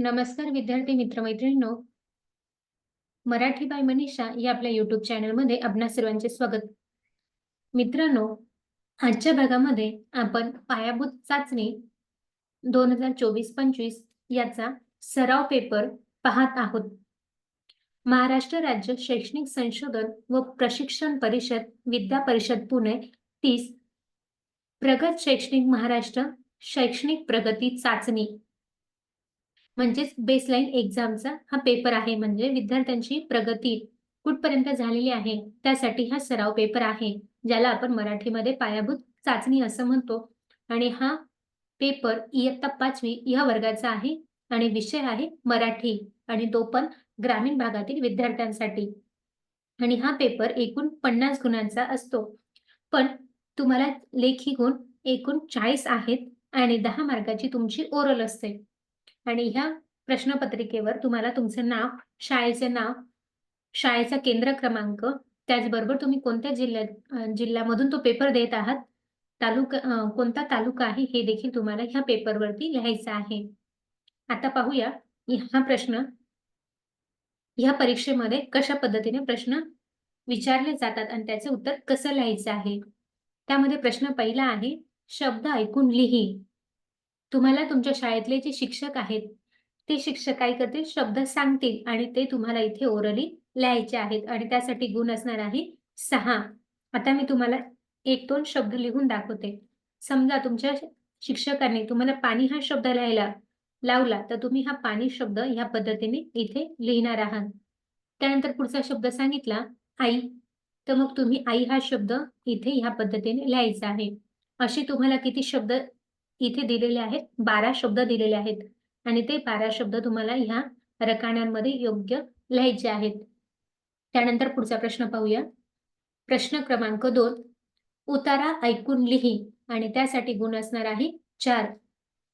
नमस्कार विद्यार्थी मित्र मैत्रिणींनो मराठी बाय मनीषा या आपल्या युट्यूब चॅनलमध्ये आपणा सर्वांचे स्वागत. मित्रांनो आजच्या भागामध्ये आपण पायाभूत चाचणी दोन हजार चोवीस पंचवीस याचा सराव पेपर पाहत आहोत. महाराष्ट्र राज्य शैक्षणिक संशोधन व प्रशिक्षण परिषद विद्या परिषद पुणे तीस प्रगत शैक्षणिक महाराष्ट्र शैक्षणिक प्रगती चाचणी. म्हणजेच बेसलाईन एक्झामचा हा पेपर आहे. म्हणजे विद्यार्थ्यांची प्रगती कुठपर्यंत झालेली आहे त्यासाठी हा सराव पेपर आहे ज्याला आपण मराठीमध्ये पायाभूत चाचणी असं म्हणतो. आणि हा पेपर इयत्ता पाचवी या वर्गाचा आहे आणि विषय आहे मराठी. आणि तो पण ग्रामीण भागातील विद्यार्थ्यांसाठी. आणि हा पेपर एकूण पन्नास गुणांचा असतो. पण तुम्हाला लेखी गुण एकूण चाळीस आहेत आणि दहा मार्काची तुमची ओरल असते. आणि ह्या प्रश्नपत्रिकेवर तुम्हाला तुमचं नाव शाळेचे नाव शाळेचा केंद्र क्रमांक त्याचबरोबर तुम्ही कोणत्या जिल्ह्यात जिल्ह्यामधून तो पेपर देत आहात तालुका कोणता तालुका आहे हे देखील तुम्हाला ह्या पेपरवरती लिहायचं आहे. आता पाहूया हा प्रश्न ह्या परीक्षेमध्ये कशा पद्धतीने प्रश्न विचारले जातात आणि त्याचे उत्तर कसं लिहायचं आहे. त्यामध्ये प्रश्न पहिला आहे शब्द ऐकून लिही. तुम्हाला तुमच्या शाळेतले जे शिक्षक आहेत ते शिक्षक काय करतील? शब्द सांगतील आणि ते तुम्हाला इथे ओरली लिहायचे आहेत आणि त्यासाठी गुण असणार आहे सहा. आता मी तुम्हाला एक दोन शब्द लिहून दाखवते. समजा तुमच्या शिक्षकांनी तुम्हाला पाणी हा शब्द लिहायला लावला तर तुम्ही हा पाणी शब्द ह्या पद्धतीने इथे लिहिणार आहात. त्यानंतर पुढचा शब्द सांगितला आई. तर मग तुम्ही आई हा शब्द इथे ह्या पद्धतीने लिहायचा आहे. असे तुम्हाला किती शब्द इथे दिलेले आहेत. बारा शब्द दिलेले आहेत. आणि ते बारा शब्द तुम्हाला ह्या रकाण्यांमध्ये योग्य लिहायचे आहेत. त्यानंतर पुढचा प्रश्न पाहूया. प्रश्न क्रमांक दोन. उतारा ऐकून लिही. आणि त्यासाठी गुण असणार आहे चार.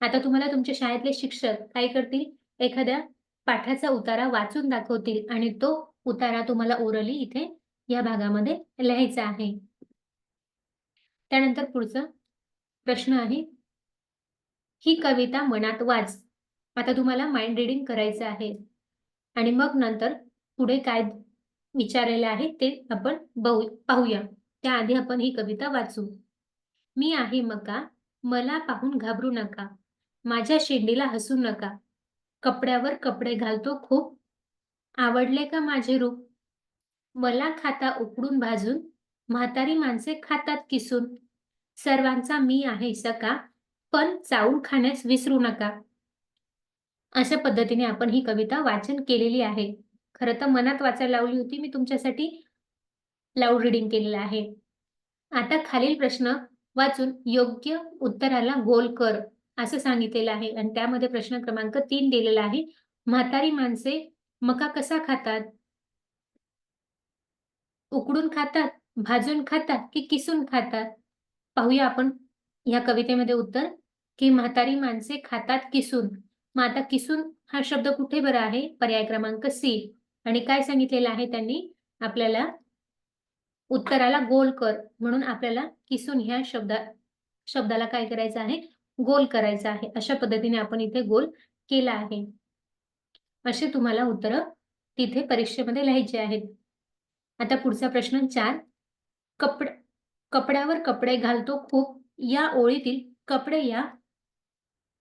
आता तुम्हाला तुमच्या शाळेतले शिक्षक काय करतील? एखाद्या पाठाचा उतारा वाचून दाखवतील आणि तो उतारा तुम्हाला ओरली इथे या भागामध्ये लिहायचा आहे. त्यानंतर पुढचा प्रश्न आहे. ही कविता मनात वाच. आता तुम्हाला माइंड रिडिंग करायचं आहे. आणि मग नंतर पुढे काय विचारलेलं आहे ते आपण बहू पाहूया. त्याआधी आपण ही कविता वाचू. मी आहे मका मला पाहून घाबरू नका. माझ्या शेंडीला हसू नका. कपड्यावर कपडे घालतो खूप. आवडले का माझे रूप? मला खाता उकडून भाजून. म्हातारी माणसे खातात किसून. सर्वांचा मी आहे सका पण चावून खाण्यास विसरू नका. अशा पद्धतीने आपण ही कविता वाचन केलेली आहे. खरं तर मनात वाचायला लावली होती. मी तुमच्यासाठी लाऊड रिडिंग केलेलं आहे. आता खालील प्रश्न वाचून योग्य उत्तराला गोल कर असं सांगितलेलं आहे. आणि त्यामध्ये प्रश्न क्रमांक तीन दिलेला आहे. म्हातारी माणसे मका कसा खातात? उकडून खातात? भाजून खातात? की किसून खातात? पाहूया आपण या कवितेमध्ये उत्तर. की म्हातारी माणसे खातात किसून. मग आता किसून हा शब्द कुठे बरा आहे? पर्याय क्रमांक सी. आणि काय सांगितलेलं आहे त्यांनी? आपल्याला उत्तराला गोल कर म्हणून आपल्याला किसून ह्या शब्दा शब्दाला काय करायचं आहे? गोल करायचं आहे. अशा पद्धतीने आपण इथे गोल केला आहे. असे तुम्हाला उत्तर तिथे परीक्षेमध्ये लिहायचे आहेत. आता पुढचा प्रश्न चार. कपड कपड्यावर कपडे घालतो खूप. या ओळीतील कपडे या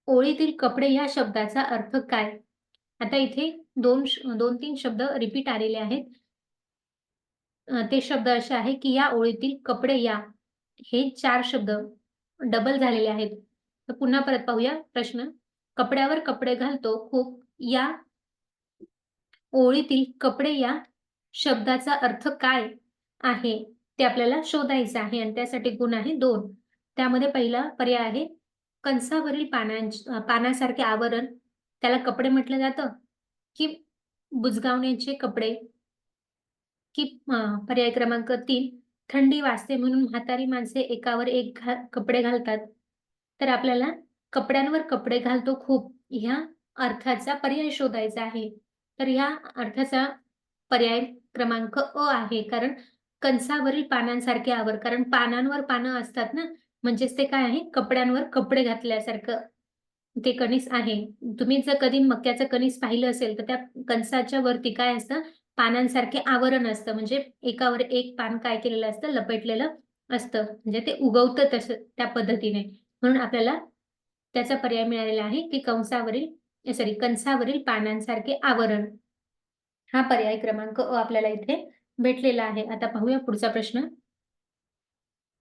ओळीतील कपडे या शब्दाचा अर्थ काय? आता इथे दोन दोन तीन शब्द रिपीट आलेले आहेत. ते शब्द असे आहे की या ओळीतील कपडे या हे चार शब्द डबल झालेले आहेत. तर पुन्हा परत पाहूया प्रश्न. कपड्यावर कपडे घालतो खूप या ओळीतील कपडे या शब्दाचा अर्थ काय आहे ते आपल्याला शोधायचं आहे. आणि त्यासाठी गुण आहे दोन. त्यामध्ये पहिला पर्याय आहे कंसावरील पानांच पानासारखे आवरण त्याला कपडे म्हटलं जातं? की बुजगावण्याचे कपडे? की पर्याय क्रमांक तीन थंडी वाजते म्हणून म्हातारी माणसे एकावर एक घा कपडे घालतात. तर आपल्याला कपड्यांवर कपडे घालतो खूप. ह्या अर्थाचा पर्याय शोधायचा आहे. तर ह्या अर्थाचा पर्याय क्रमांक अ आहे. कारण कंसावरील पानांसारखे आवर कारण पानांवर पानं असतात ना म्हणजेच ते काय आहे? कपड्यांवर कपडे घातल्यासारखं ते कणीस आहे. तुम्ही जर कधी मक्याचं कणीस पाहिलं असेल तर त्या कणसाच्या वरती काय असतं? पानांसारखे आवरण असतं. म्हणजे एकावर एक पान काय केलेलं असतं? लपेटलेलं असतं. म्हणजे ते उगवतं तस त्या पद्धतीने. म्हणून आपल्याला त्याचा पर्याय मिळालेला आहे की कंसावरील सॉरी कंसावरील पानांसारखे आवरण. हा पर्याय क्रमांक आपल्याला इथे भेटलेला आहे. आता पाहूया पुढचा प्रश्न.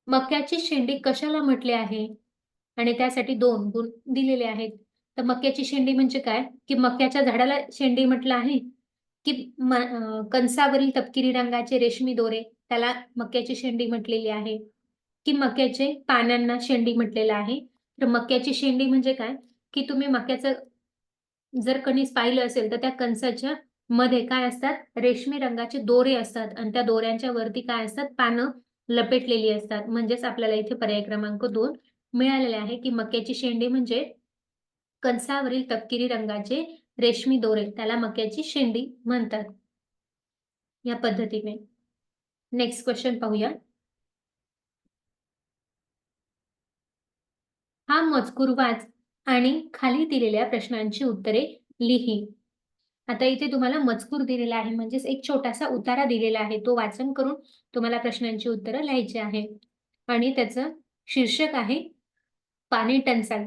मक्याची शेंडी कशाला म्हटले आहे? आणि त्यासाठी दोन गुण दिलेले आहेत. तर मक्याची शेंडी म्हणजे काय? की मक्याच्या झाडाला शेंडी म्हटलं आहे? की कंसावरील तपकिरी रंगाचे रेशमी दोरे त्याला मक्याची शेंडी म्हटलेली आहे? की मक्याचे पानांना शेंडी म्हटलेलं आहे? तर मक्याची शेंडी म्हणजे काय? की तुम्ही मक्याचं जर कणीस पाहिलं असेल तर त्या कणसाच्या मध्ये काय असतात? रेशमी रंगाचे दोरे असतात. आणि त्या दोऱ्यांच्या वरती काय असतात? पानं लपेटलेली असतात. म्हणजेच आपल्याला इथे पर्याय क्रमांक दोन मिळालेले आहे की मक्याची शेंडी म्हणजे कंसावरील तपकिरी रंगाचे रेशमी दोरे. त्याला मक्याची शेंडी म्हणतात. या पद्धतीने. नेक्स्ट क्वेश्चन पाहूया. हा मजकूर वाच आणि खाली दिलेल्या प्रश्नांची उत्तरे लिही. आता इथे तुम्हाला मजकूर दिलेला आहे म्हणजेच एक छोटासा उतारा दिलेला आहे. तो वाचन करून तुम्हाला प्रश्नांची उत्तरं लिहायची आहे. आणि त्याचं शीर्षक आहे पाणी टंचाई.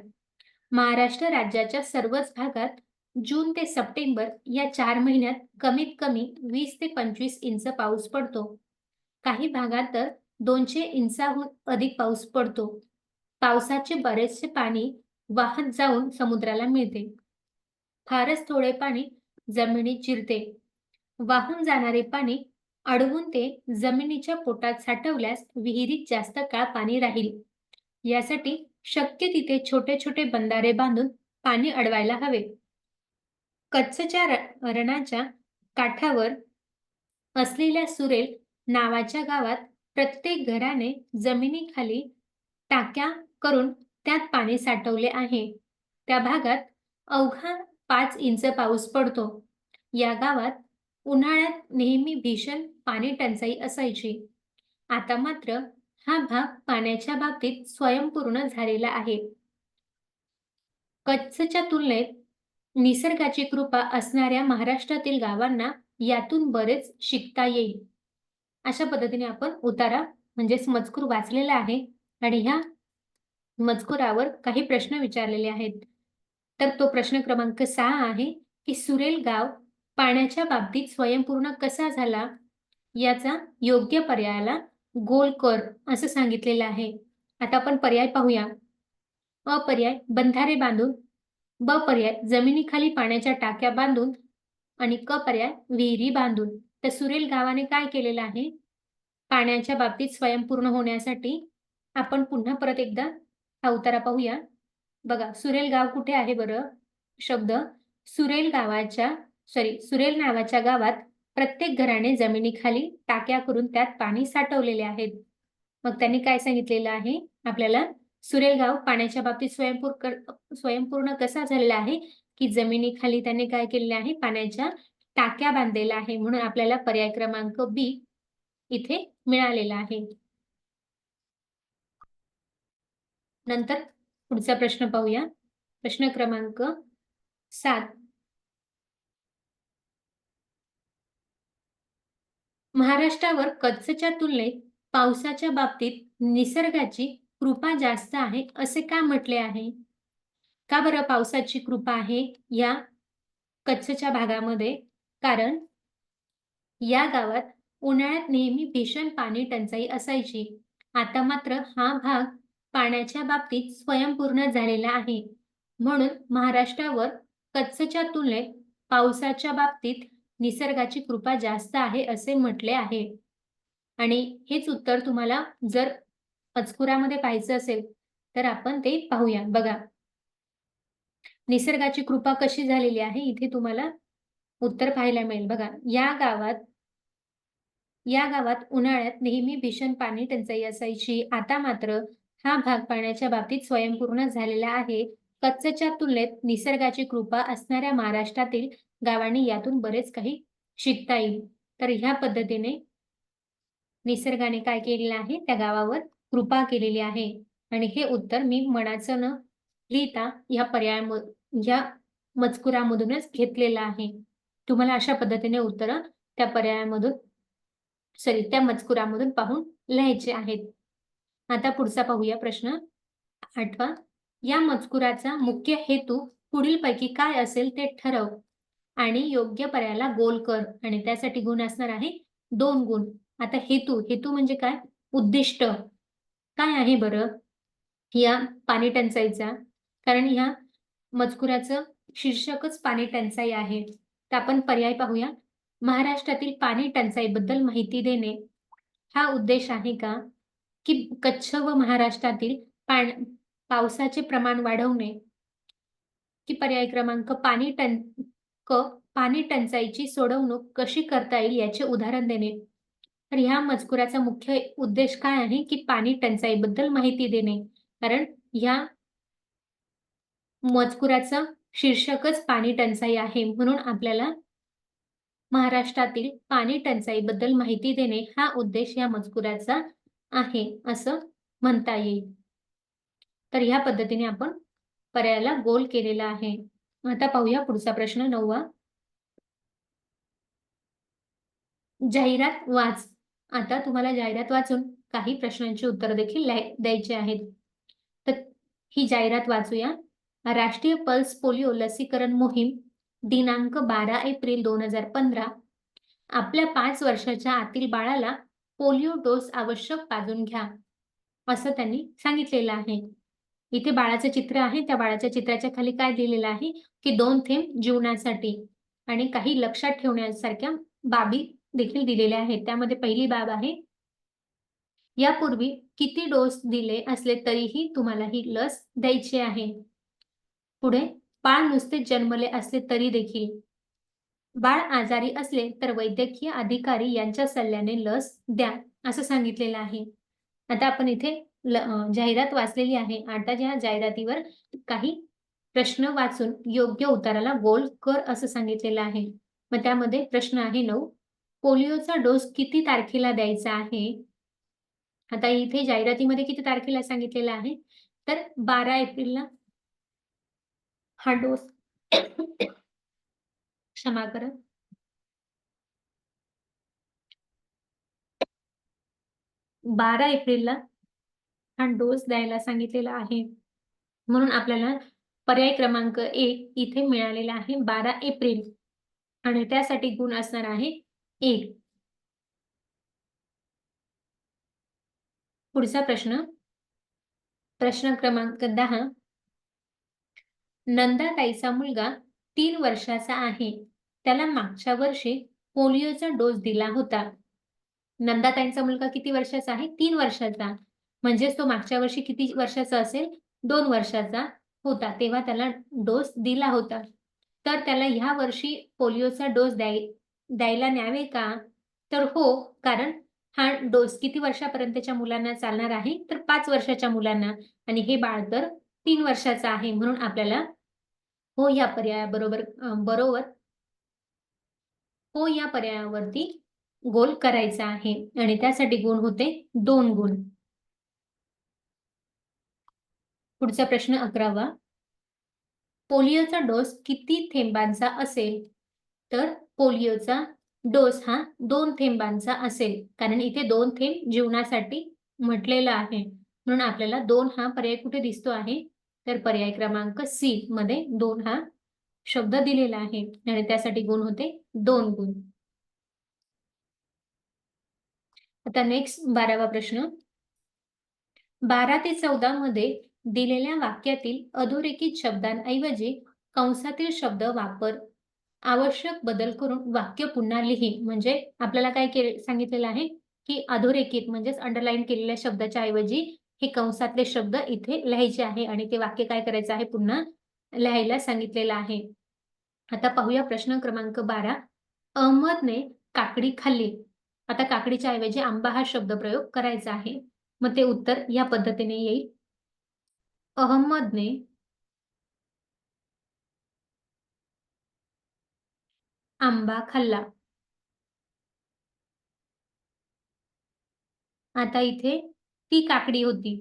महाराष्ट्र राज्याच्या सर्वच भागात जून ते सप्टेंबर या चार महिन्यात कमीत कमी वीस ते पंचवीस इंच पाऊस पडतो. काही भागात तर दोनशे इंचाहून अधिक पाऊस पडतो. पावसाचे बरेचसे पाणी वाहत जाऊन समुद्राला मिळते. फारच थोडे पाणी जमिनीत चिरते. वाहून जाणारे पाणी अडवून ते जमिनीच्या पोटात साठवल्यास विहिरीत जास्त काळ पाणी राहील. यासाठी शक्य तिथे छोटे छोटे बंधारे बांधून पाणी अडवायला हवे. कच्छच्या रणाच्या काठावर असलेल्या सुरेल नावाच्या गावात प्रत्येक घराने जमिनीखाली टाक्या करून त्यात पाणी साठवले आहे. त्या भागात अवघा पाच इंच पाऊस पडतो. या गावात उन्हाळ्यात नेहमी भीषण पाणी टंचाई असायची. आता मात्र हा भाग पाण्याच्या बाबतीत स्वयंपूर्ण झालेला आहे. कच्छच्या तुलनेत निसर्गाची कृपा असणाऱ्या महाराष्ट्रातील गावांना यातून बरेच शिकता येईल. अशा पद्धतीने आपण उतारा म्हणजेच मजकूर वाचलेला आहे आणि ह्या मजकुरावर काही प्रश्न विचारलेले आहेत. तर तो प्रश्न क्रमांक सहा आहे की सुरेल गाव पाण्याच्या बाबतीत स्वयंपूर्ण कसा झाला? याचा योग्य पर्यायाला गोल कर असं सांगितलेलं आहे. आता आपण पर्याय पाहूया. अ पर्याय बंधारे बांधून ब पर्याय जमिनीखाली पाण्याच्या टाक्या बांधून आणि क पर्याय विहिरी बांधून. तर सुरेल गावाने काय केलेलं आहे? पाण्याच्या बाबतीत स्वयंपूर्ण होण्यासाठी आपण पुन्हा परत एकदा हा उतारा पाहूया. बघा सुरेल गाव कुठे आहे बरं? शब्द. सुरेल गावाच्या सॉरी सुरेल नावाच्या गावात प्रत्येक घराने जमिनीखाली टाक्या करून त्यात पाणी साठवलेले आहेत. मग त्यांनी काय सांगितलेलं आहे? आपल्याला सुरेल गाव पाण्याच्या बाबतीत स्वयंपूर स्वयंपूर्ण कसा झालेला आहे? की जमिनीखाली त्यांनी काय केलेलं आहे? पाण्याच्या टाक्या बांधलेल्या आहे म्हणून आपल्याला पर्याय क्रमांक बी इथे मिळालेला आहे. नंतर पुढचा प्रश्न पाहूया. प्रश्न क्रमांक सात. महाराष्ट्रावर कच्छच्या तुलनेत पावसाच्या बाबतीत निसर्गाची कृपा जास्त आहे असे का म्हटले आहे? का बरं पावसाची कृपा आहे या कच्छच्या भागामध्ये? कारण या गावात उन्हाळ्यात नेहमी भीषण पाणी टंचाई असायची. आता मात्र हा भाग पाण्याच्या बाबतीत स्वयंपूर्ण झालेला आहे. म्हणून महाराष्ट्रावर कच्छच्या तुलनेत पावसाच्या बाबतीत निसर्गाची कृपा जास्त आहे असे म्हटले आहे. आणि हेच उत्तर तुम्हाला जर मजकुरामध्ये पाहायचं असेल तर आपण ते पाहूया. बघा. निसर्गाची कृपा कशी झालेली आहे इथे तुम्हाला उत्तर पाहायला मिळेल. बघा या गावात या गावात उन्हाळ्यात नेहमी भीषण पाणी टंचाई असायची. आता मात्र हा भाग पाण्याच्या बाबतीत स्वयंपूर्ण झालेला आहे. कच्छच्या तुलनेत निसर्गाची कृपा असणाऱ्या महाराष्ट्रातील गावांनी यातून बरेच काही शिकता येईल. तर ह्या पद्धतीने निसर्गाने काय केलेलं आहे? त्या गावावर कृपा केलेली आहे. आणि हे उत्तर मी मनाचं न लिहिता या पर्याय या मजकुरामधूनच घेतलेलं आहे. तुम्हाला अशा पद्धतीने उत्तर त्या पर्यायामधून सॉरी त्या मजकुरामधून पाहून लिहायचे आहेत. आता पुढचा पाहूया प्रश्न. आठवा या मजकुराचा मुख्य हेतू पुढील पैकी काय असेल ते ठरव आणि योग्य पर्यायाला गोल कर आणि त्यासाठी गुण असणार आहे दोन गुण. आता हेतू हेतू म्हणजे काय? उद्दिष्ट. काय आहे बरं? या पाणी टंचाईचा. कारण ह्या मजकुराचं शीर्षकच पाणी टंचाई आहे. तर आपण पर्याय पाहूया. महाराष्ट्रातील पाणी टंचाईबद्दल माहिती देणे. हा उद्देश आहे का? की कच्छ व महाराष्ट्रातील पावसाचे प्रमाण वाढवणे की पर्याय क्रमांक पाणी टं क पाणी टंचाईची सोडवणूक कशी करता येईल याचे उदाहरण देणे. तर ह्या मजकुराचा मुख्य उद्देश काय आहे की पाणी टंचाईबद्दल माहिती देणे. कारण ह्या मजकुराचं शीर्षकच पाणी टंचाई आहे म्हणून आपल्याला महाराष्ट्रातील पाणी टंचाईबद्दल माहिती देणे हा उद्देश या मजकुराचा आहे असं म्हणता येईल. तर ह्या पद्धतीने आपण पर्यायाला गोल केलेला आहे. आता पाहूया पुढचा प्रश्न नववा. जाहिरात वाच. आता तुम्हाला जाहिरात वाचून काही प्रश्नांची उत्तर देखील द्यायची आहेत. तर ही जाहिरात वाचूया. राष्ट्रीय पल्स पोलिओ लसीकरण मोहीम दिनांक बारा एप्रिल दोन हजार पंधरा. आपल्या पाच वर्षाच्या आतील बाळाला पोलिओ डोस आवश्यक पाजून घ्या असं त्यांनी सांगितलेलं आहे. इथे बाळाचं चित्र आहे. त्या बाळाच्या चित्राच्या खाली काय दिलेलं आहे? की दोन थेंब जीवनासाठी आणि काही लक्षात ठेवण्यासारख्या बाबी देखील दिलेल्या आहेत. त्यामध्ये पहिली बाब आहे यापूर्वी किती डोस दिले असले तरीही तुम्हाला ही लस द्यायची आहे. पुढे बाळ नुसते जन्मले असले तरी देखील बाळ आजारी असले तर वैद्यकीय अधिकारी यांच्या सल्ल्याने लस द्या असं सांगितलेलं आहे. आता आपण इथे जाहिरात वाचलेली आहे. आता ज्या जाहिरातीवर काही प्रश्न वाचून योग्य उत्तराला गोल कर असं सांगितलेलं आहे. मग त्यामध्ये प्रश्न आहे नऊ. पोलिओचा डोस किती तारखेला द्यायचा आहे? आता इथे जाहिरातीमध्ये किती तारखेला सांगितलेला आहे? तर बारा एप्रिलला हा डोस क्षमा करा. बारा एप्रिलला हा डोस द्यायला सांगितलेला आहे. म्हणून आपल्याला पर्याय क्रमांक एक इथे मिळालेला आहे. बारा एप्रिल आणि त्यासाठी गुण असणार आहे एक. पुढचा प्रश्न. प्रश्न क्रमांक दहा. नंदाताईचा मुलगा तीन वर्षाचा आहे. त्याला मागच्या वर्षी पोलिओचा डोस दिला होता. नंदाताईंचा मुलगा किती वर्षाचा आहे? तीन वर्षाचा. म्हणजेच तो मागच्या वर्षी किती वर्षाचा असेल? दोन वर्षाचा होता. तेव्हा त्याला डोस दिला होता. तर त्याला ह्या वर्षी पोलिओचा डोस द्याय द्यायला न्यावे का? तर हो कारण हा डोस किती वर्षापर्यंतच्या मुलांना चालणार आहे? तर पाच वर्षाच्या मुलांना. आणि हे बाळ तर तीन वर्षाचं आहे म्हणून आपल्याला हो या पर्यायाबरोबर बरोबर हो या पर्यायावरती गोल करायचा आहे. आणि त्यासाठी गुण होते दोन गुण. पुढचा प्रश्न अकरावा. पोलिओचा डोस किती थेंबांचा असेल? तर पोलिओचा डोस हा दोन थेंबांचा असेल. कारण इथे दोन थेंब जीवनासाठी म्हटलेला आहे. म्हणून आपल्याला दोन हा पर्याय कुठे दिसतो आहे? तर पर्याय क्रमांक सी मध्ये दोन हा शब्द दिलेला आहे आणि त्यासाठी गुण होते दोन गुण. आता नेक्स्ट बारावा प्रश्न. बारा ते चौदा मध्ये दिलेल्या वाक्यातील अधोरेखित शब्दांऐवजी कंसातील शब्द वापर आवश्यक बदल करून वाक्य पुन्हा लिही. म्हणजे आपल्याला काय केले सांगितलेलं आहे की अधोरेखित म्हणजेच अंडरलाईन केलेल्या शब्दाच्या ऐवजी हे कंसातले शब्द इथे लिहायचे आहे आणि ते वाक्य काय करायचं आहे पुन्हा लिहायला सांगितलेलं आहे. आता पाहूया प्रश्न क्रमांक बारा. अहमदने काकडी खाल्ली. आता काकडीच्या ऐवजी आंबा हा शब्द प्रयोग करायचा आहे. मग ते उत्तर या पद्धतीने येईल. अहमदने आंबा खाल्ला. आता इथे ती काकडी होती.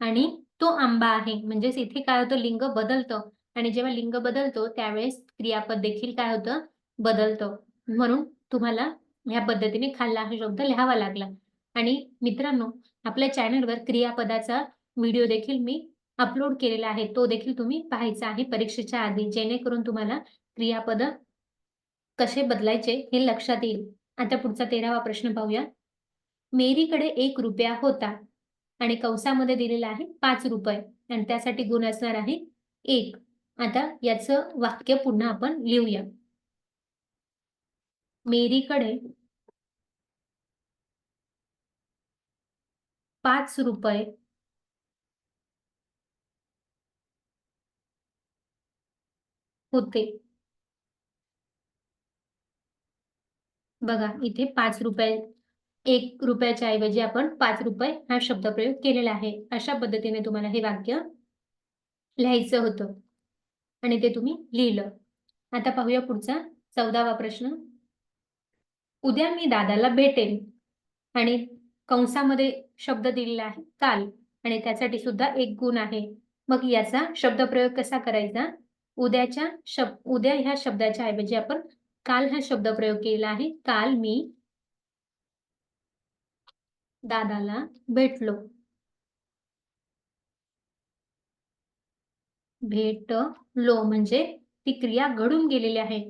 आणि तो आंबा आहे. म्हणजेच इथे काय होतं? लिंग बदलतं. आणि जेव्हा लिंग बदलतो त्यावेळेस क्रियापद देखील काय होतं? बदलतं. म्हणून तुम्हाला ह्या पद्धतीने खाल्ला हा शब्द लिहावा लागला. आणि मित्रांनो आपल्या चॅनलवर क्रियापदाचा व्हिडिओ देखील मी अपलोड केलेला आहे. तो देखील तुम्ही पाहायचा आहे परीक्षेच्या आधी जेणेकरून तुम्हाला क्रियापद कसे बदलायचे हे लक्षात येईल. आता पुढचा तेरावा प्रश्न पाहूया. मेरीकडे एक रुपया होता आणि कंसामध्ये दिलेला आहे पाच रुपये. आणि त्यासाठी गुण असणार आहे एक. आता याचं वाक्य पुन्हा आपण लिहूया. मेरीकडे पाच रुपये होते. बघा इथे पाच रुपये एक रुपयाच्या ऐवजी आपण पाच रुपये हा शब्दप्रयोग केलेला आहे. अशा पद्धतीने तुम्हाला हे वाक्य लिहायचं होतं. आणि ते तुम्ही लिहिलं. आता पाहूया पुढचा चौदावा प्रश्न. उद्या मी दादाला भेटेन. आणि कंसामध्ये शब्द दिलेला आहे काल. आणि त्यासाठी सुद्धा एक गुण आहे. मग याचा शब्दप्रयोग कसा करायचा? उद्याच्या शब्द उद्या ह्या शब्दाच्या ऐवजी आपण काल हा शब्द प्रयोग केला आहे. काल मी दादाला भेटलो. भेटलो म्हणजे ती क्रिया घडून गेलेली आहे.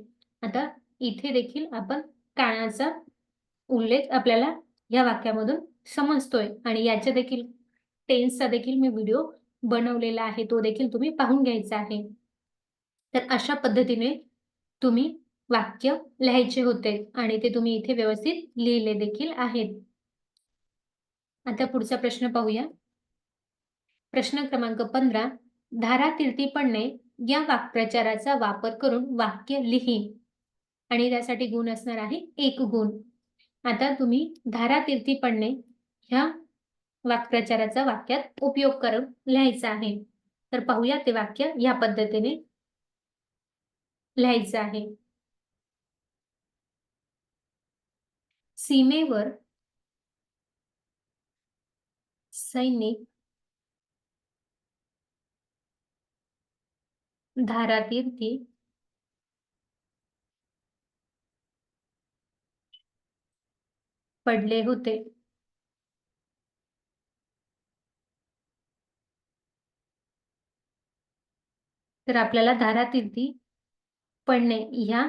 आता इथे देखील आपण काळाचा उल्लेख आपल्याला या वाक्यामधून समजतोय आणि याच्या देखील टेन्सचा देखील मी व्हिडिओ बनवलेला आहे तो देखील तुम्ही पाहून घ्यायचा आहे. तर अशा पद्धतीने तुम्ही वाक्य लिहायचे होते आणि ते तुम्ही इथे व्यवस्थित लिहिले देखील आहेत. आता पुढचा प्रश्न पाहूया. प्रश्न क्रमांक पंधरा. धारा तीर्थी पडणे या वाक्प्रचाराचा वापर करून वाक्य लिही. आणि त्यासाठी गुण असणार आहे एक गुण. आता तुम्ही धारा तीर्थी पडणे ह्या वाक्प्रचाराचा वाक्यात उपयोग करून लिहायचा आहे. तर पाहूया ते वाक्य या पद्धतीने लिहायचं आहे. सीमेवर सैनिक धारातीर्थी. पडले होते. तर आपल्याला धारातीर्थी पडणे ह्या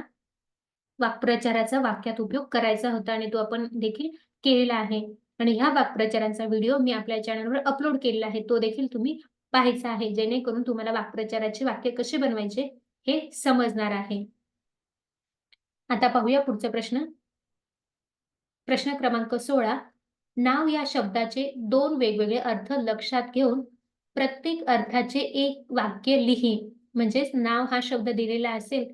वाक्प्रचाराचा वाक्यात उपयोग करायचा होता आणि तो आपण देखील केलेला आहे. आणि ह्या वाक्प्रचारांचा व्हिडिओ मी आपल्या चॅनलवर अपलोड केलेला आहे. तो देखील तुम्ही पाहायचं आहे जेणेकरून तुम्हाला वाक्प्रचाराचे वाक्य कसे बनवायचे हे समजणार आहे. आता पाहूया पुढचा प्रश्न. प्रश्न क्रमांक सोळा. नाव या शब्दाचे दोन वेगवेगळे अर्थ लक्षात घेऊन प्रत्येक अर्थाचे एक वाक्य लिही. म्हणजेच नाव हा शब्द दिलेला असेल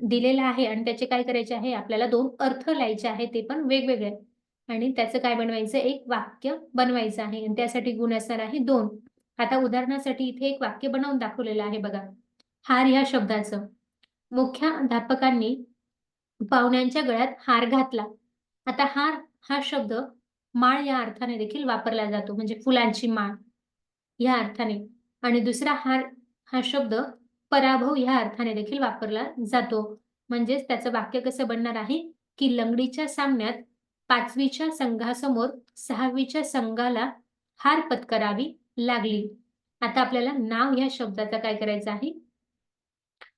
दिलेला आहे आणि त्याचे काय करायचे आहे? आपल्याला दोन अर्थ लिहायचे आहे ते पण वेगवेगळे. आणि त्याचं काय बनवायचं? एक वाक्य बनवायचं आहे. आणि त्यासाठी गुण असणार आहे दोन. आता उदाहरणासाठी इथे एक वाक्य बनवून दाखवलेलं आहे बघा. हार ह्या शब्दाचं. मुख्याध्यापकांनी पाहुण्यांच्या गळ्यात हार घातला. आता हार हा शब्द माळ या अर्थाने देखील वापरला जातो म्हणजे फुलांची माळ या अर्थाने. आणि दुसरा हार हा शब्द पराभव ह्या अर्थाने देखील वापरला जातो. म्हणजेच त्याचं वाक्य कसं बनणार आहे? की लंगडीच्या सामन्यात पाचवीच्या संघासमोर सहावीच्या संघाला हार पत्करावी लागली. आता आपल्याला नाव या शब्दाचा काय करायचं आहे?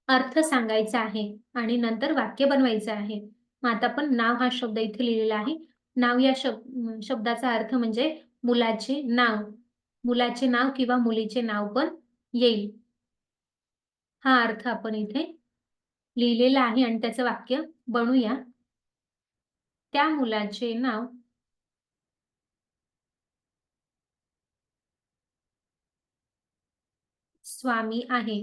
अर्थ सांगायचा आहे आणि नंतर वाक्य बनवायचं आहे. मग आता पण नाव हा शब्द इथे लिहिलेला आहे. नाव या शब्द शब्दाचा अर्थ म्हणजे मुलाचे नाव. मुलाचे नाव किंवा मुलीचे नाव पण येईल. हा अर्थ आपण इथे लिहिलेला आहे आणि त्याचं वाक्य बनूया. त्या मुलाचे नाव स्वामी आहे.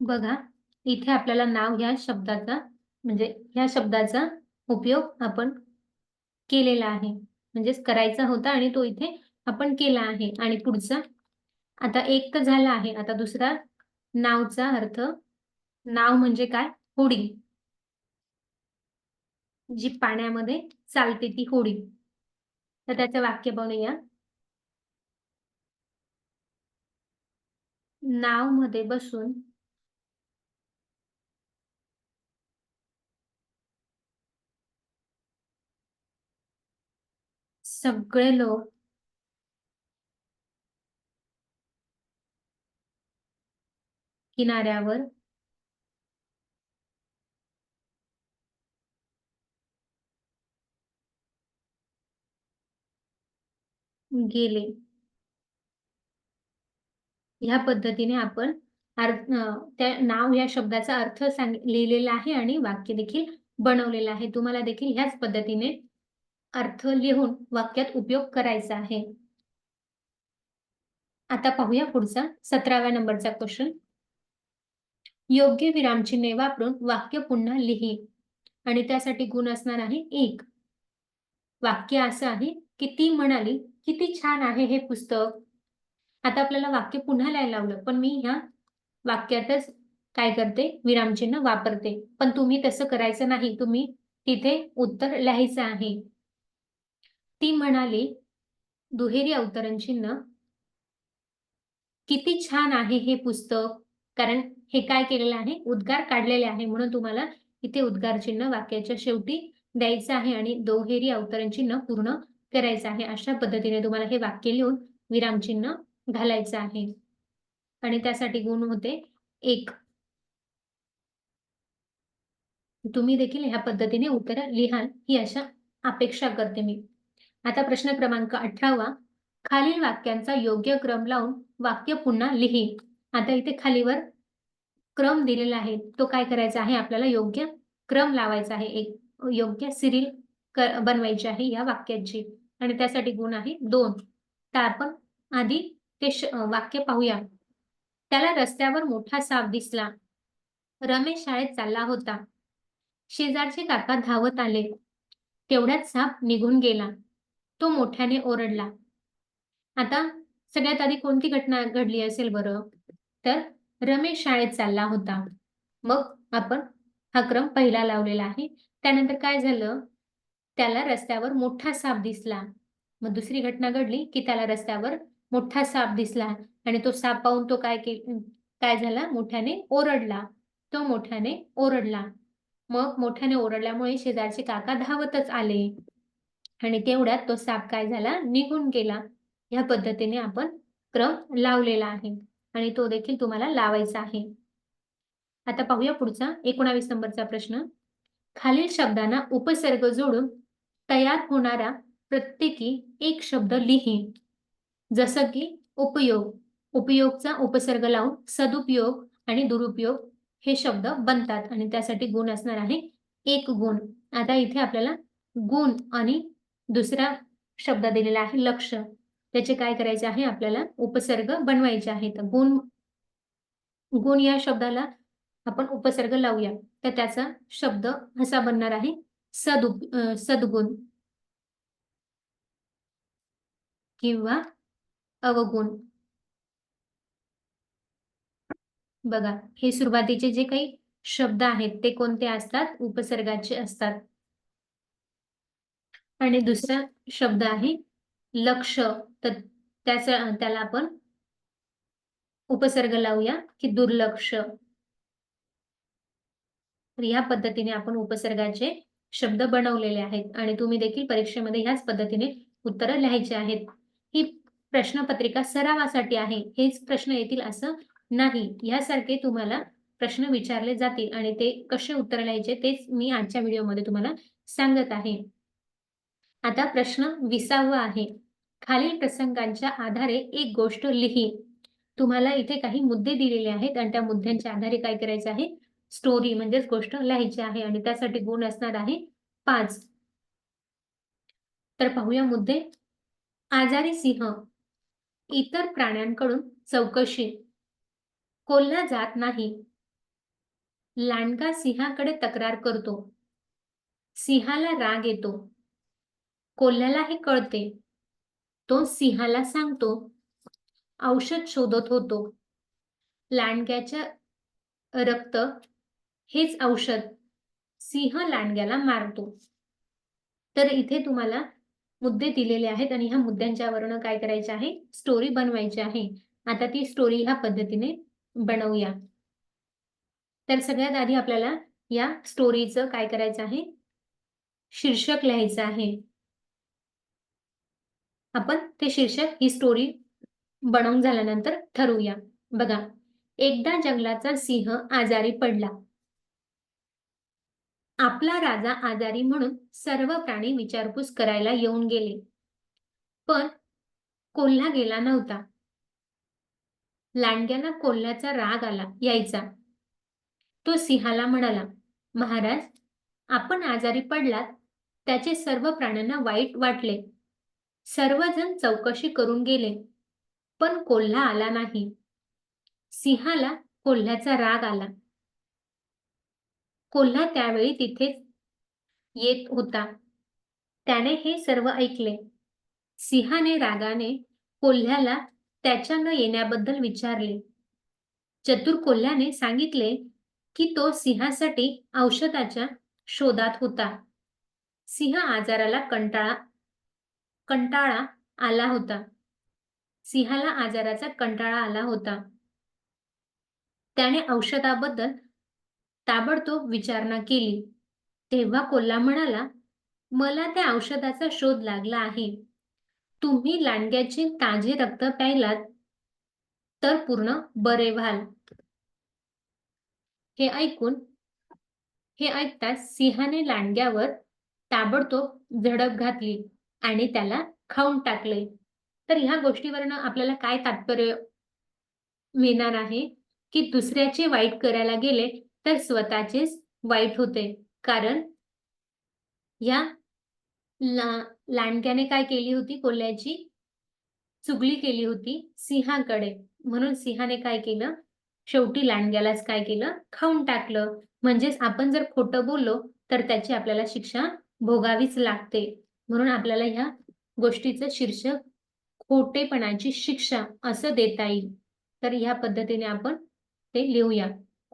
बघा इथे आपल्याला नाव ह्या शब्दाचा म्हणजे ह्या शब्दाचा उपयोग आपण केलेला आहे. म्हणजेच करायचा होता आणि तो इथे आपण केला आहे. आणि पुढचा आता एक तर झाला आहे. आता दुसरा नावचा अर्थ नाव म्हणजे काय? होडी. जी पाण्यामध्ये चालते ती होडी. तर त्याचं वाक्य बनूया नावमध्ये बसून सगळे लोक किनाऱ्यावर गेले. ह्या पद्धतीने आपण अर्थ त्या नाव या शब्दाचा अर्थ सांग लिहिलेला आहे आणि वाक्य देखील बनवलेलं आहे. तुम्हाला देखील ह्याच पद्धतीने अर्थ लिहून वाक्यात उपयोग करायचा आहे. आता पाहूया पुढचा सतराव्या नंबरचा क्वेश्चन योग्य विरामचिन्हे वापरून वाक्य पुन्हा लिही आणि त्यासाठी गुण असणार आहे एक. वाक्य असं आहे की ती म्हणाली किती छान आहे हे पुस्तक. आता आपल्याला वाक्य पुन्हा लिहायला लावलं पण मी ह्या वाक्यातच काय करते विरामचिन्ह वापरते. पण तुम्ही तसं करायचं नाही तुम्ही तिथे उत्तर लिहायचं आहे. ती म्हणाली दुहेरी अवतरण चिन्ह किती छान आहे हे पुस्तक. कारण हे काय केलेलं आहे उद्गार काढलेले आहे म्हणून तुम्हाला इथे उद्गार चिन्ह वाक्याच्या शेवटी द्यायचं आहे आणि दोहेरी अवतरण चिन्ह पूर्ण करायचं आहे. अशा पद्धतीने तुम्हाला हे वाक्य लिहून विरामचिन्ह घालायचं आहे. आणि त्यासाठी गुण होते एक. तुम्ही देखील ह्या पद्धतीने उत्तर लिहाल ही अशा अपेक्षा करते मी. आता प्रश्न क्रमांक अठरावा. खालील वाक्यांचा योग्य क्रम लावून वाक्य पुन्हा लिही. आता इथे खालीवर क्रम दिलेला आहे. तो काय करायचा आहे? आपल्याला योग्य क्रम लावायचा आहे. एक योग्य सिरिल बनवायची आहे या वाक्याची. आणि त्यासाठी गुण आहे दोन. तर आपण आधी ते वाक्य पाहूया. त्याला रस्त्यावर मोठा साप दिसला. रमेश शाळेत चालला होता. शेजारचे काका धावत आले. तेवढ्यात साप निघून गेला. तो मोठ्याने ओरडला. आता सगळ्यात आधी कोणती घटना घडली असेल बरं? तर रमेश शाळेत चालला होता. मग आपण हा क्रम पहिला लावलेला आहे. त्यानंतर काय झालं? त्याला रस्त्यावर मोठा साप दिसला. मग दुसरी घटना घडली की त्याला रस्त्यावर मोठा साप दिसला आणि तो साप पाहून तो काय काय झाला? मोठ्याने ओरडला. तो मोठ्याने ओरडला. मग मोठ्याने ओरडल्यामुळे शेजारचे काका धावतच आले आणि तेवढ्यात तो साप काय झाला? निघून गेला. या पद्धतीने आपण क्रम लावलेला आहे आणि तो देखील तुम्हाला लावायचा आहे. आता पाहूया पुढचा एकोणावीस नंबरचा प्रश्न. खालील शब्दांना उपसर्ग जोडून तयार होणारा प्रत्येकी एक शब्द लिही जसं की उपयोग. उपयोगचा उपसर्ग लावून सदुपयोग आणि दुरुपयोग हे शब्द बनतात आणि त्यासाठी गुण असणार आहे एक गुण. आता इथे आपल्याला गुण आणि दुसरा शब्द दिलेला आहे लक्ष. त्याचे काय करायचे आहे? आपल्याला उपसर्ग बनवायचे आहेत. गुण गुण या शब्दाला आपण उपसर्ग लावूया. तर त्याचा शब्द असा बनणार आहे. सदु सद्गुण किंवा अवगुण. बघा हे सुरुवातीचे जे काही शब्द आहेत ते कोणते असतात? उपसर्गाचे असतात. आणि दुसरा शब्द आहे लक्ष. तर त्याचा त्याला आपण उपसर्ग लावूया की दुर्लक्ष. या पद्धतीने आपण उपसर्गाचे शब्द बनवलेले आहेत. आणि तुम्ही देखील परीक्षेमध्ये ह्याच पद्धतीने उत्तरं लिहायचे आहेत. ही प्रश्नपत्रिका सरावासाठी आहे. हेच प्रश्न येतील असं नाही. यासारखे तुम्हाला प्रश्न विचारले जातील आणि ते कसे उत्तर लिहायचे तेच मी आजच्या व्हिडिओमध्ये तुम्हाला सांगत आहे. आता प्रश्न विसावा आहे. खालील प्रसंगांच्या आधारे एक गोष्ट लिही. तुम्हाला इथे काही मुद्दे दिलेले आहेत आणि त्या मुद्द्यांच्या आधारे काय करायचं आहे? स्टोरी म्हणजेच गोष्ट लिहायची आहे आणि त्यासाठी गुण असणार आहे पाच. तर पाहूया मुद्दे. आजारी सिंह इतर प्राण्यांकडून चौकशी. कोल्हा जात नाही. लांडगा सिंहाकडे तक्रार करतो. सिंहाला राग येतो. कोल्ह्याला हे कळते. तो सिंहाला सांगतो. औषध शोधत होतो. लांडग्याच्या रक्त हेच औषध सिंह लांडग्याला मारतो. तर इथे तुम्हाला मुद्दे दिलेले आहेत आणि ह्या मुद्द्यांच्यावरून काय करायचे आहे? स्टोरी बनवायची आहे. आता ती स्टोरी ह्या पद्धतीने बनवूया. तर सगळ्यात आधी आपल्याला या स्टोरीचं काय करायचं आहे? शीर्षक लिहायचं आहे. आपण ते शीर्षक ही स्टोरी बनवून झाल्यानंतर ठरवूया. बघा एकदा जंगलाचा सिंह आजारी पडला. आपला राजा आजारी म्हणून सर्व प्राणी विचारपूस करायला येऊन गेले. पण कोल्हा गेला नव्हता. लांडग्याला कोल्ह्याचा राग आला यायचा. तो सिंहाला म्हणाला महाराज आपण आजारी पडलात. त्याचे सर्व प्राण्यांना वाईट वाटले. सर्वजण चौकशी करून गेले पण कोल्हा आला नाही. सिंहाला कोल्ह्याचा राग आला. कोल्हा त्यावेळी तिथेच येत होता. त्याने हे सर्व ऐकले. सिंहाने रागाने कोल्ह्याला त्याच्या न येण्याबद्दल विचारले. चतुर कोल्ह्याने सांगितले की तो सिंहासाठी औषधाच्या शोधात होता. सिंह आजाराला कंटाळा कंटाळा आला होता. सिंहाला आजाराचा कंटाळा आला होता. त्याने औषधाबद्दल ताबडतोब विचारणा केली. तेव्हा कोल्हा म्हणाला मला त्या औषधाचा शोध लागला आहे. तुम्ही लांडग्याचे ताजे रक्त प्यायलात तर पूर्ण बरे व्हाल. हे ऐकून हे ऐकताच सिंहाने लांडग्यावर ताबडतोब झडप घातली आणि त्याला खाऊन टाकले. तर ह्या गोष्टीवरनं आपल्याला काय तात्पर्य मिळणार आहे? की दुसऱ्याचे वाईट करायला गेले तर स्वतःचेच वाईट होते. कारण या ला लांडक्याने काय केली होती? कोल्ह्याची चुगली केली होती सिंहाकडे. म्हणून सिंहाने काय केलं? शेवटी लांडग्यालाच काय केलं? खाऊन टाकलं. म्हणजेच आपण जर खोटं बोललो तर त्याची आपल्याला शिक्षा भोगावीच लागते. म्हणून आपल्याला ह्या गोष्टीचं शीर्षक खोटेपणाची शिक्षा असं देता येईल. तर ह्या पद्धतीने आपण ते लिहूया.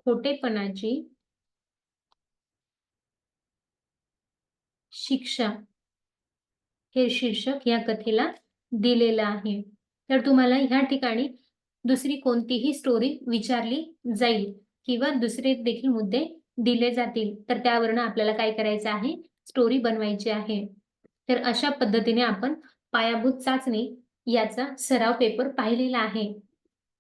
खोटेपणाची शिक्षा हे शीर्षक या कथेला दिलेलं आहे. तर तुम्हाला ह्या ठिकाणी दुसरी कोणतीही स्टोरी विचारली जाईल किंवा दुसरे देखील मुद्दे दिले जातील तर त्यावरनं आपल्याला काय करायचं आहे? स्टोरी बनवायची आहे. तर अशा पद्धतीने आपण पायाभूत चाचणी याचा सराव पेपर पाहिलेला आहे.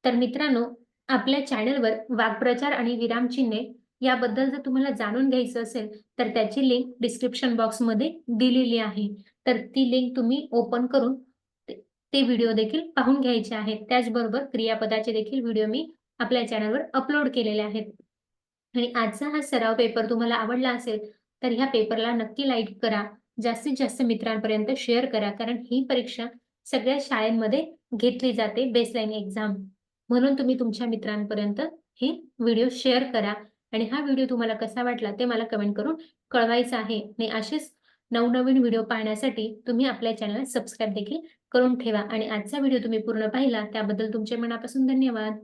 तर मित्रांनो आपल्या चॅनलवर वाक्प्रचार आणि विरामचिन्हे याबद्दल जर तुम्हाला जाणून घ्यायचं असेल तर त्याची लिंक डिस्क्रिप्शन बॉक्समध्ये दिलेली आहे. तर ती लिंक तुम्ही ओपन करून ते व्हिडिओ देखील पाहून घ्यायचे आहेत. त्याचबरोबर क्रियापदाचे देखील व्हिडिओ मी आपल्या चॅनलवर अपलोड केलेले आहेत. आणि आजचा हा सराव पेपर तुम्हाला आवडला असेल तर ह्या पेपरला नक्की लाईक करा. जास्तीत जास्त मित्रांपर्यंत शेअर करा कारण ही परीक्षा सगळ्या शाळेमध्ये घेतली जाते बेसलाईन एक्झाम म्हणून तुम्ही तुमच्या मित्रांपर्यंत हे व्हिडिओ शेअर करा. आणि हा व्हिडिओ तुम्हाला कसा वाटला ते मला कमेंट करून कळवायचं आहे. आणि असेच नवनवीन व्हिडिओ पाहण्यासाठी तुम्ही आपल्या चॅनलला सबस्क्राईब देखील करून ठेवा. आणि आजचा व्हिडिओ तुम्ही पूर्ण पाहिला त्याबद्दल तुमचे मनापासून धन्यवाद.